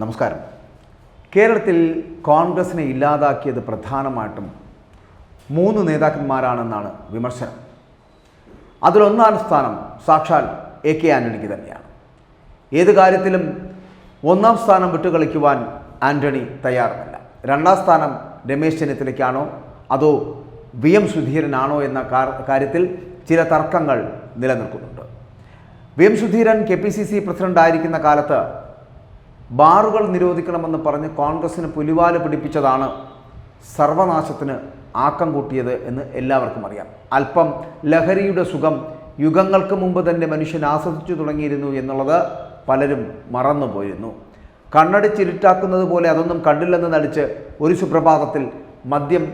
നമസ്കാരം. കേരളത്തിൽ കോൺഗ്രസിനെ ഇല്ലാതാക്കിയത് പ്രധാനമായിട്ടും മൂന്ന് നേതാക്കന്മാരാണെന്നാണ് വിമർശനം. അതിലൊന്നാം സ്ഥാനം സാക്ഷാൽ എ കെ ആന്റണിക്ക് തന്നെയാണ്. ഏത് കാര്യത്തിലും ഒന്നാം സ്ഥാനം വിട്ടുകളിക്കുവാൻ ആന്റണി തയ്യാറല്ല. രണ്ടാം സ്ഥാനം രമേശ് ചെന്നിത്തലയ്ക്കാണോ അതോ വി എം സുധീരനാണോ എന്ന കാര്യത്തിൽ ചില തർക്കങ്ങൾ നിലനിൽക്കുന്നുണ്ട്. V M Sudheeran K P C C president ആയിരിക്കുന്ന കാലത്ത് ബാറുകൾ നിരോധിക്കണമെന്ന് പറഞ്ഞ് കോൺഗ്രസിന് പുലിവാൽ പിടിപ്പിച്ചതാണ് സർവനാശത്തിന് ആക്കം കൂട്ടിയത് എന്ന് എല്ലാവർക്കും അറിയാം. അല്പം ലഹരിയുടെ സുഖം യുഗങ്ങൾക്ക് മുമ്പ് തന്നെ മനുഷ്യൻ ആസ്വദിച്ചു തുടങ്ങിയിരുന്നു എന്നുള്ളത് പലരും മറന്നുപോയിരുന്നു. കണ്ണടിച്ചിരുട്ടാക്കുന്നത് പോലെ അതൊന്നും കണ്ടില്ലെന്ന് നടിച്ച് ഒരു സുപ്രഭാതത്തിൽ മദ്യം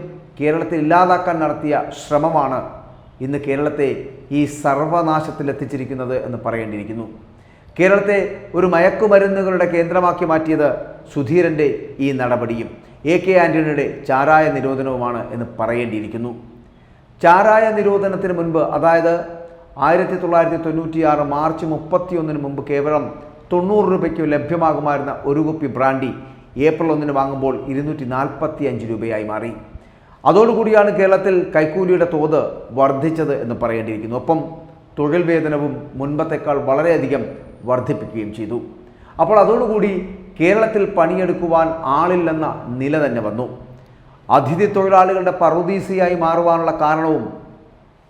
കേരളത്തിൽ ഇല്ലാതാക്കാൻ നടത്തിയ ശ്രമമാണ് ഇന്ന് കേരളത്തെ ഈ സർവനാശത്തിലെത്തിച്ചിരിക്കുന്നത് എന്ന് പറയേണ്ടിയിരിക്കുന്നു. കേരളത്തെ ഒരു മയക്കുമരുന്നുകളുടെ കേന്ദ്രമാക്കി മാറ്റിയത് സുധീരന്റെ ഈ നടപടിയും. എ കെ ആന്റണിയുടെ ചാരായ നിരോധനവുമാണ് എന്ന് പറയേണ്ടിയിരിക്കുന്നു. ചാരായ നിരോധനത്തിന് മുൻപ് അതായത് ആയിരത്തി തൊള്ളായിരത്തി തൊണ്ണൂറ്റിയാറ് മാർച്ച് മുപ്പത്തിയൊന്നിന് മുമ്പ് കേവലം തൊണ്ണൂറ് രൂപയ്ക്ക് ലഭ്യമാകുമായിരുന്ന ഒരു കുപ്പി ബ്രാൻഡി ഏപ്രിൽ ഒന്നിന് വാങ്ങുമ്പോൾ ഇരുന്നൂറ്റി നാൽപ്പത്തി അഞ്ച് രൂപയായി മാറി. അതോടുകൂടിയാണ് കേരളത്തിൽ കൈക്കൂലിയുടെ തോത് വർദ്ധിച്ചത് എന്ന് പറയേണ്ടിയിരിക്കുന്നു. ഒപ്പം തൊഴിൽ വേതനവും മുൻപത്തേക്കാൾ വളരെയധികം വർദ്ധിപ്പിക്കുകയും ചെയ്തു. അപ്പോൾ അതോടുകൂടി കേരളത്തിൽ പണിയെടുക്കുവാൻ ആളില്ലെന്ന നില തന്നെ വന്നു. അതിഥി തൊഴിലാളികളുടെ പറുദീസയായി മാറുവാനുള്ള കാരണവും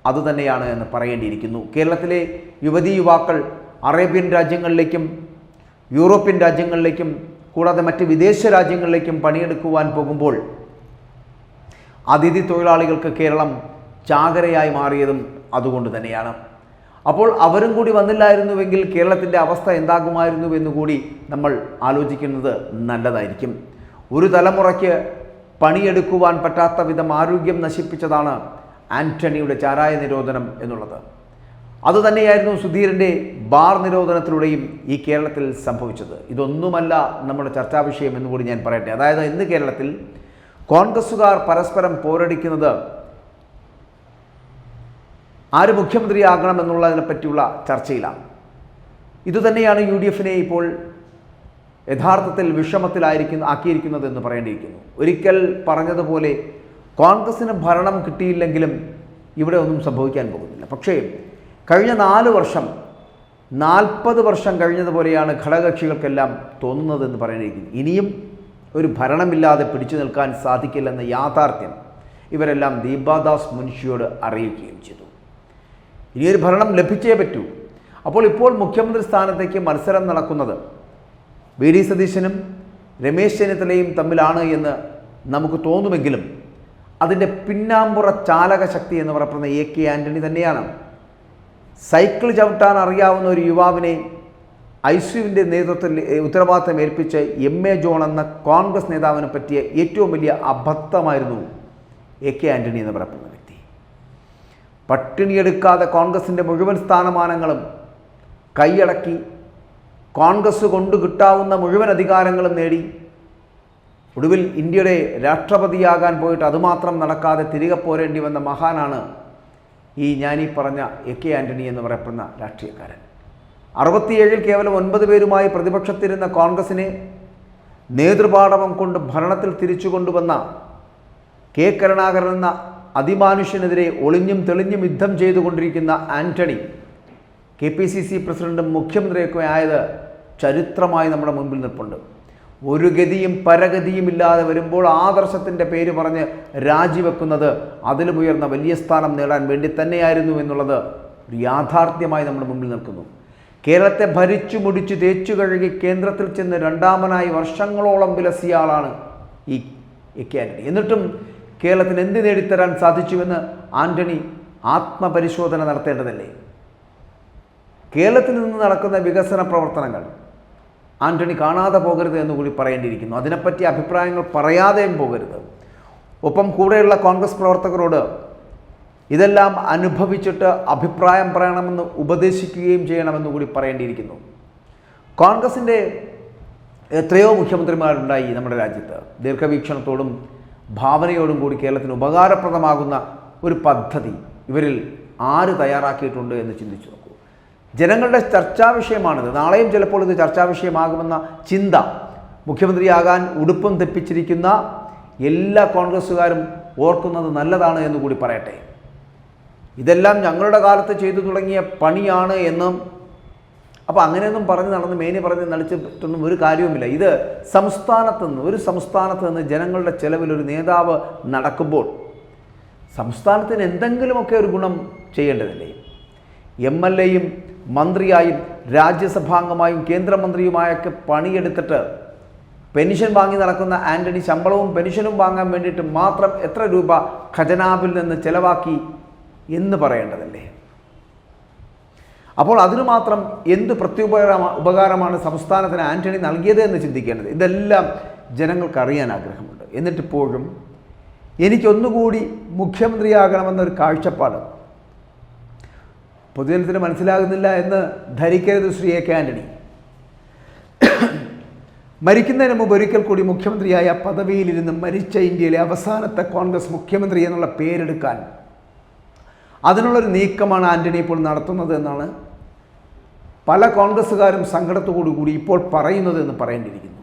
അതുതന്നെയാണ് എന്ന് പറയേണ്ടിയിരിക്കുന്നു. കേരളത്തിലെ യുവതി യുവാക്കൾ അറേബ്യൻ രാജ്യങ്ങളിലേക്കും യൂറോപ്യൻ രാജ്യങ്ങളിലേക്കും കൂടാതെ മറ്റ് വിദേശ രാജ്യങ്ങളിലേക്കും പണിയെടുക്കുവാൻ പോകുമ്പോൾ അതിഥി തൊഴിലാളികൾക്ക് കേരളം ചാകരയായി മാറിയതും അതുകൊണ്ട് തന്നെയാണ്. അപ്പോൾ അവരും കൂടി വന്നില്ലായിരുന്നുവെങ്കിൽ കേരളത്തിന്റെ അവസ്ഥ എന്താകുമായിരുന്നു എന്ന് കൂടി നമ്മൾ ആലോചിക്കുന്നത് നല്ലതായിരിക്കും. ഒരു തലമുറയ്ക്ക് പണിയെടുക്കുവാൻ പറ്റാത്ത വിധം ആരോഗ്യം നശിപ്പിച്ചതാണ് ആന്റണിയുടെ ചാരായ നിരോധനം എന്നുള്ളത്. അതുതന്നെയായിരുന്നു സുധീരന്റെ ബാർ നിരോധനത്തിലൂടെയും ഈ കേരളത്തിൽ സംഭവിച്ചത്. ഇതൊന്നുമല്ല നമ്മുടെ ചർച്ചാ വിഷയം എന്നുകൂടി ഞാൻ പറയട്ടെ. അതായത് ഇന്ന് കേരളത്തിൽ കോൺഗ്രസ്സുകാർ പരസ്പരം പോരടിക്കുന്നത് ആര് മുഖ്യമന്ത്രിയാകണം എന്നുള്ളതിനെ പറ്റിയുള്ള ചർച്ചയിലാണ്. ഇതുതന്നെയാണ് യു ഡി എഫിനെ ഇപ്പോൾ യഥാർത്ഥത്തിൽ വിഷമത്തിലായിരിക്കുന്ന ആക്കിയിരിക്കുന്നത് എന്ന് പറയേണ്ടിയിരിക്കുന്നു. ഒരിക്കൽ പറഞ്ഞതുപോലെ കോൺഗ്രസിന് ഭരണം കിട്ടിയില്ലെങ്കിലും ഇവിടെ ഒന്നും സംഭവിക്കാൻ പോകുന്നില്ല. പക്ഷേ കഴിഞ്ഞ നാല് വർഷം നാൽപ്പത് വർഷം കഴിഞ്ഞതുപോലെയാണ് ഘടകകക്ഷികൾക്കെല്ലാം തോന്നുന്നതെന്ന് പറയേണ്ടിയിരിക്കുന്നു. ഇനിയും ഒരു ഭരണമില്ലാതെ പിടിച്ചു നിൽക്കാൻ സാധിക്കില്ലെന്ന യാഥാർത്ഥ്യം ഇവരെല്ലാം ദീപാദാസ് മുൻഷിയോട് അറിയിക്കുകയും ചെയ്തു. ഇനിയൊരു ഭരണം ലഭിച്ചേ പറ്റൂ. അപ്പോൾ ഇപ്പോൾ മുഖ്യമന്ത്രി സ്ഥാനത്തേക്ക് മത്സരം നടക്കുന്നത് വി ഡി സതീശനും രമേശ് ചെന്നിത്തലയും തമ്മിലാണ് എന്ന് നമുക്ക് തോന്നുമെങ്കിലും അതിന്റെ പിന്നാമ്പുറ ചാലക ശക്തി എന്ന് പറയപ്പെടുന്ന എ കെ ആന്റണി തന്നെയാണ്. സൈക്കിൾ ചവിട്ടാൻ അറിയാവുന്ന ഒരു യുവാവിനെ ഐസുവിന്റെ നേതൃത്വത്തിൽ ഉത്തരവാദിത്തം ഏൽപ്പിച്ച് എം എ ജോൺ എന്ന കോൺഗ്രസ് നേതാവിനെ പറ്റിയ ഏറ്റവും വലിയ അബദ്ധമായിരുന്നു എ കെ ആന്റണി എന്ന് പറയപ്പെടുന്ന വ്യക്തി പട്ടിണിയെടുക്കാതെ കോൺഗ്രസിന്റെ മുഴുവൻ സ്ഥാനമാനങ്ങളും കൈയടക്കി കോൺഗ്രസ് കൊണ്ട് കിട്ടാവുന്ന മുഴുവൻ അധികാരങ്ങളും നേടി. ഒടുവിൽ ഇന്ത്യയുടെ രാഷ്ട്രപതിയാകാൻ പോയിട്ട് അതുമാത്രം നടക്കാതെ തിരികെ പോരേണ്ടി വന്ന മഹാനാണ് ഈ ഞാനീ പറഞ്ഞ എ കെ ആന്റണി എന്ന് പറയപ്പെടുന്ന രാഷ്ട്രീയക്കാരൻ. അറുപത്തിയേഴിൽ കേവലം ഒൻപത് പേരുമായി പ്രതിപക്ഷത്തിരുന്ന കോൺഗ്രസിനെ നേതൃപാടവം കൊണ്ട് ഭരണത്തിൽ തിരിച്ചു കൊണ്ടുവന്ന കെ കരുണാകരൻ എന്ന അതിമാനുഷ്യനെതിരെ ഒളിഞ്ഞും തെളിഞ്ഞും യുദ്ധം ചെയ്തുകൊണ്ടിരിക്കുന്ന Antony K P C C പ്രസിഡന്റും മുഖ്യമന്ത്രിയൊക്കെ ആയത് ചരിത്രമായി നമ്മുടെ മുമ്പിൽ നിൽപ്പുണ്ട്. ഒരു ഗതിയും പരഗതിയും ഇല്ലാതെ വരുമ്പോൾ ആദർശത്തിന്റെ പേര് പറഞ്ഞ് രാജിവെക്കുന്നത് അതിലുമുയർന്ന വലിയ സ്ഥാനം നേടാൻ വേണ്ടി തന്നെയായിരുന്നു എന്നുള്ളത് ഒരു യാഥാർത്ഥ്യമായി നമ്മുടെ മുമ്പിൽ നിൽക്കുന്നു. കേരളത്തെ ഭരിച്ചു മുടിച്ചു തേച്ചു കഴുകി കേന്ദ്രത്തിൽ ചെന്ന് രണ്ടാമനായി വർഷങ്ങളോളം വിലസിയ ആളാണ് ഈ എ കെ എന്നിട്ടും കേരളത്തിന് എന്ത് നേടിത്തരാൻ സാധിച്ചുവെന്ന് ആന്റണി ആത്മപരിശോധന നടത്തേണ്ടതല്ലേ? കേരളത്തിൽ നിന്ന് നടക്കുന്ന വികസന പ്രവർത്തനങ്ങൾ ആന്റണി കാണാതെ പോകരുത് എന്നുകൂടി പറയേണ്ടിയിരിക്കുന്നു. അതിനെപ്പറ്റി അഭിപ്രായങ്ങൾ പറയാതെയും പോകരുത്. ഒപ്പം കൂടെയുള്ള കോൺഗ്രസ് പ്രവർത്തകരോട് ഇതെല്ലാം അനുഭവിച്ചിട്ട് അഭിപ്രായം പറയണമെന്ന് ഉപദേശിക്കുകയും ചെയ്യണമെന്ന് കൂടി പറയേണ്ടിയിരിക്കുന്നു. കോൺഗ്രസിന്റെ എത്രയോ മുഖ്യമന്ത്രിമാരുണ്ടായി നമ്മുടെ രാജ്യത്ത്. ദീർഘവീക്ഷണത്തോടും ഭാവനയോടും കൂടി കേരളത്തിന് ഉപകാരപ്രദമാകുന്ന ഒരു പദ്ധതി ഇവരിൽ ആര് തയ്യാറാക്കിയിട്ടുണ്ട് എന്ന് ചിന്തിച്ചു നോക്കൂ. ജനങ്ങളുടെ ചർച്ചാ വിഷയമാണിത്. നാളെയും ചിലപ്പോൾ ഇത് ചർച്ചാ വിഷയമാകുമെന്ന ചിന്ത മുഖ്യമന്ത്രിയാകാൻ ഉടുപ്പും തെപ്പിച്ചിരിക്കുന്ന എല്ലാ കോൺഗ്രസ്സുകാരും ഓർക്കുന്നത് നല്ലതാണ് എന്ന് കൂടി പറയട്ടെ. ഇതെല്ലാം ഞങ്ങളുടെ കാലത്ത് ചെയ്തു തുടങ്ങിയ പണിയാണ് എന്നും അപ്പോൾ അങ്ങനെയൊന്നും പറഞ്ഞ് നടന്ന് മേനി പറഞ്ഞ് നടിച്ചിട്ടൊന്നും ഒരു കാര്യവുമില്ല. ഇത് സംസ്ഥാനത്ത് നിന്ന് ഒരു സംസ്ഥാനത്ത് നിന്ന് ജനങ്ങളുടെ ചെലവിൽ ഒരു നേതാവ് നടക്കുമ്പോൾ സംസ്ഥാനത്തിന് എന്തെങ്കിലുമൊക്കെ ഒരു ഗുണം ചെയ്യേണ്ടതില്ലേ? എം എൽ എയും മന്ത്രിയായും രാജ്യസഭാംഗമായും കേന്ദ്രമന്ത്രിയുമായൊക്കെ പണിയെടുത്തിട്ട് പെൻഷൻ വാങ്ങി നടക്കുന്ന ആന്റണി ശമ്പളവും പെൻഷനും വാങ്ങാൻ വേണ്ടിയിട്ട് മാത്രം എത്ര രൂപ ഖജനാവിൽ നിന്ന് ചെലവാക്കി എന്ന് പറയേണ്ടതല്ലേ? അപ്പോൾ അതിനു മാത്രം എന്ത് പ്രത്യുപകാരമാ ഉപകാരമാണ് സംസ്ഥാനത്തിന് ആന്റണി നൽകിയത് എന്ന് ചിന്തിക്കേണ്ടത്? ഇതെല്ലാം ജനങ്ങൾക്ക് അറിയാൻ ആഗ്രഹമുണ്ട്. എന്നിട്ടിപ്പോഴും എനിക്കൊന്നുകൂടി മുഖ്യമന്ത്രിയാകണമെന്നൊരു കാഴ്ചപ്പാട് പൊതുജനത്തിന് മനസ്സിലാകുന്നില്ല എന്ന് ധരിക്കരുത് ശ്രീ എ കെ ആന്റണി. മരിക്കുന്നതിന് മുമ്പ് ഒരിക്കൽ കൂടി മുഖ്യമന്ത്രിയായ പദവിയിലിരുന്ന് മരിച്ച ഇന്ത്യയിലെ അവസാനത്തെ കോൺഗ്രസ് മുഖ്യമന്ത്രി എന്നുള്ള പേരെടുക്കാൻ അതിനുള്ളൊരു നീക്കമാണ് ആന്റണി ഇപ്പോൾ നടത്തുന്നത് എന്നാണ് പല കോൺഗ്രസ്സുകാരും സങ്കടത്തോടു കൂടി ഇപ്പോൾ പറയുന്നത് എന്ന് പറയേണ്ടിയിരിക്കുന്നു.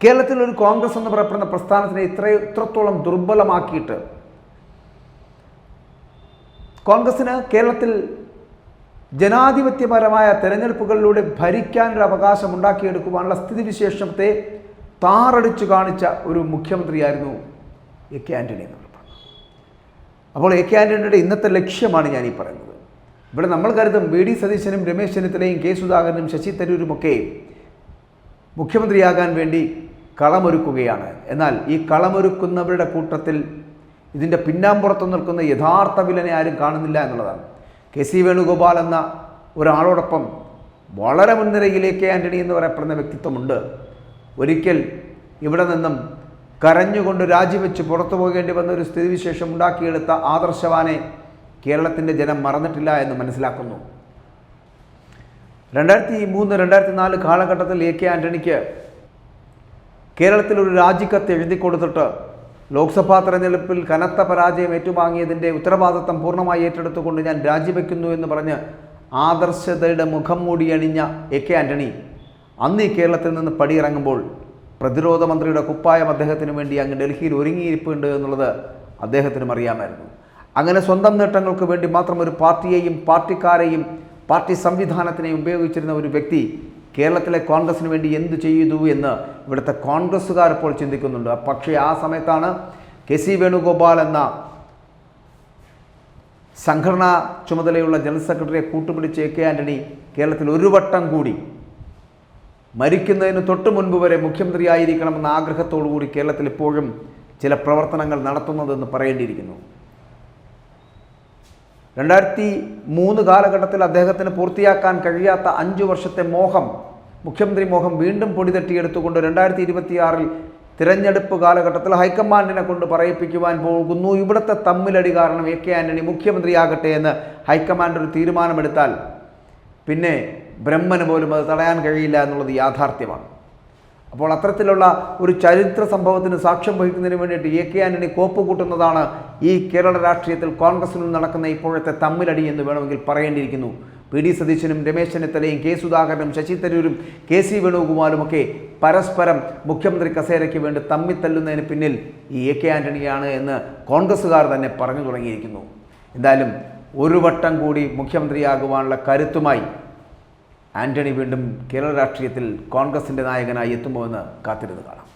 കേരളത്തിൽ ഒരു കോൺഗ്രസ് എന്ന് പറയപ്പെടുന്ന പ്രസ്ഥാനത്തിനെ ഇത്ര ഇത്രത്തോളം ദുർബലമാക്കിയിട്ട് കോൺഗ്രസിന് കേരളത്തിൽ ജനാധിപത്യപരമായ തെരഞ്ഞെടുപ്പുകളിലൂടെ ഭരിക്കാനൊരു അവകാശം ഉണ്ടാക്കിയെടുക്കുവാനുള്ള സ്ഥിതിവിശേഷത്തെ താറടിച്ചു കാണിച്ച ഒരു മുഖ്യമന്ത്രിയായിരുന്നു എ കെ ആന്റണി എന്ന് പറയുന്നത് അപ്പോൾ എ കെ ആന്റണിയുടെ ഇന്നത്തെ ലക്ഷ്യമാണ് ഞാൻ ഈ പറയുന്നത്. ഇവിടെ നമ്മൾ കരുതും വി ഡി സതീശനും രമേശ് ചെന്നിത്തലയും കെ സുധാകരനും ശശി തരൂരുമൊക്കെ മുഖ്യമന്ത്രിയാകാൻ വേണ്ടി കളമൊരുക്കുകയാണ്. എന്നാൽ ഈ കളമൊരുക്കുന്നവരുടെ കൂട്ടത്തിൽ ഇതിന്റെ പിന്നാമ്പുറത്ത് നിൽക്കുന്ന യഥാർത്ഥ വിലനെ ആരും കാണുന്നില്ല എന്നുള്ളതാണ്. കെ സി വേണുഗോപാൽ എന്ന ഒരാളോടൊപ്പം വളരെ മുൻനിരയിലേക്ക് ആന്റണി എന്ന് പറയപ്പെടുന്ന വ്യക്തിത്വമുണ്ട്. ഒരിക്കൽ ഇവിടെ നിന്നും കരഞ്ഞുകൊണ്ട് രാജിവെച്ച് പുറത്തു പോകേണ്ടി വന്ന ഒരു സ്ഥിതിവിശേഷം ഉണ്ടാക്കിയെടുത്ത ആദർശവാനെ കേരളത്തിന്റെ ജനം മറന്നിട്ടില്ല എന്ന് മനസ്സിലാക്കുന്നു. രണ്ടായിരത്തി മൂന്ന് രണ്ടായിരത്തി നാല് കാലഘട്ടത്തിൽ എ കെ ആന്റണിക്ക് കേരളത്തിൽ ഒരു രാജിക്കത്ത് എഴുതി കൊടുത്തിട്ട് ലോക്സഭാ തെരഞ്ഞെടുപ്പിൽ കനത്ത പരാജയം ഏറ്റുവാങ്ങിയതിന്റെ ഉത്തരവാദിത്തം പൂർണമായി ഏറ്റെടുത്തുകൊണ്ട് ഞാൻ രാജിവെക്കുന്നു എന്ന് പറഞ്ഞ് ആദർശതയുടെ മുഖം മൂടി അണിഞ്ഞ എ കെ ആന്റണി അന്ന് ഈ കേരളത്തിൽ നിന്ന് പടിയിറങ്ങുമ്പോൾ പ്രതിരോധ മന്ത്രിയുടെ കുപ്പായം അദ്ദേഹത്തിന് വേണ്ടി അങ്ങ് ഡൽഹിയിൽ ഒരുങ്ങിയിരിപ്പുണ്ട് എന്നുള്ളത് അദ്ദേഹത്തിനും അറിയാമായിരുന്നു. അങ്ങനെ സ്വന്തം നേട്ടങ്ങൾക്ക് വേണ്ടി മാത്രം ഒരു പാർട്ടിയെയും പാർട്ടിക്കാരെയും പാർട്ടി സംവിധാനത്തിനെയും ഉപയോഗിച്ചിരുന്ന ഒരു വ്യക്തി കേരളത്തിലെ കോൺഗ്രസിന് വേണ്ടി എന്ത് ചെയ്തു എന്ന് ഇവിടുത്തെ കോൺഗ്രസ്സുകാർ ഇപ്പോൾ ചിന്തിക്കുന്നുണ്ട്. പക്ഷേ ആ സമയത്താണ് കെ സി വേണുഗോപാൽ എന്ന സംഘടനാ ചുമതലയുള്ള ജനറൽ സെക്രട്ടറിയെ കൂട്ടുപിടിച്ച് എ കെ ആന്റണി കേരളത്തിൽ ഒരു വട്ടം കൂടി മരിക്കുന്നതിന് തൊട്ട് മുൻപ് വരെ മുഖ്യമന്ത്രിയായിരിക്കണമെന്ന ആഗ്രഹത്തോടു കൂടി കേരളത്തിൽ ഇപ്പോഴും ചില പ്രവർത്തനങ്ങൾ നടത്തുന്നതെന്ന് പറയേണ്ടിയിരിക്കുന്നു. രണ്ടായിരത്തി മൂന്ന് കാലഘട്ടത്തിൽ അദ്ദേഹത്തിന് പൂർത്തിയാക്കാൻ കഴിയാത്ത അഞ്ചു വർഷത്തെ മോഹം മുഖ്യമന്ത്രി മോഹം വീണ്ടും പൊടിതട്ടിയെടുത്തുകൊണ്ട് രണ്ടായിരത്തി ഇരുപത്തിയാറിൽ തിരഞ്ഞെടുപ്പ് കാലഘട്ടത്തിൽ ഹൈക്കമാൻഡിനെ കൊണ്ട് പറയിപ്പിക്കുവാൻ പോകുന്നു. ഇവിടുത്തെ തമ്മിലടി കാരണം എ കെ ആന്റണി മുഖ്യമന്ത്രിയാകട്ടെ എന്ന് ഹൈക്കമാൻഡ് ഒരു തീരുമാനമെടുത്താൽ പിന്നെ ബ്രഹ്മന് പോലും അത് തടയാൻ കഴിയില്ല എന്നുള്ളത് യാഥാർത്ഥ്യമാണ്. അപ്പോൾ അത്തരത്തിലുള്ള ഒരു ചരിത്ര സംഭവത്തിന് സാക്ഷ്യം വഹിക്കുന്നതിന് വേണ്ടിയിട്ട് എ കെ ആന്റണി കോപ്പ് കൂട്ടുന്നതാണ് ഈ കേരള രാഷ്ട്രീയത്തിൽ കോൺഗ്രസിനും നടക്കുന്ന ഇപ്പോഴത്തെ തമ്മിലടി എന്ന് വേണമെങ്കിൽ പറയേണ്ടിയിരിക്കുന്നു. പി ഡി സതീശനും രമേശ് ചെന്നിത്തലയും കെ സുധാകരനും ശശി തരൂരും കെ സി വേണുഗോപാലുമൊക്കെ പരസ്പരം മുഖ്യമന്ത്രി കസേരയ്ക്ക് വേണ്ടി തമ്മിത്തല്ലുന്നതിന് പിന്നിൽ ഈ എ കെ ആന്റണിയാണ് എന്ന് കോൺഗ്രസ്സുകാർ തന്നെ പറഞ്ഞു തുടങ്ങിയിരിക്കുന്നു. എന്തായാലും ഒരു വട്ടം കൂടി മുഖ്യമന്ത്രിയാകുവാനുള്ള കരുത്തുമായി ആന്റണി വീണ്ടും കേരള രാഷ്ട്രീയത്തിൽ കോൺഗ്രസിന്റെ നായകനായി എത്തുമോ എന്ന് കാത്തിരുന്ന് കാണാം.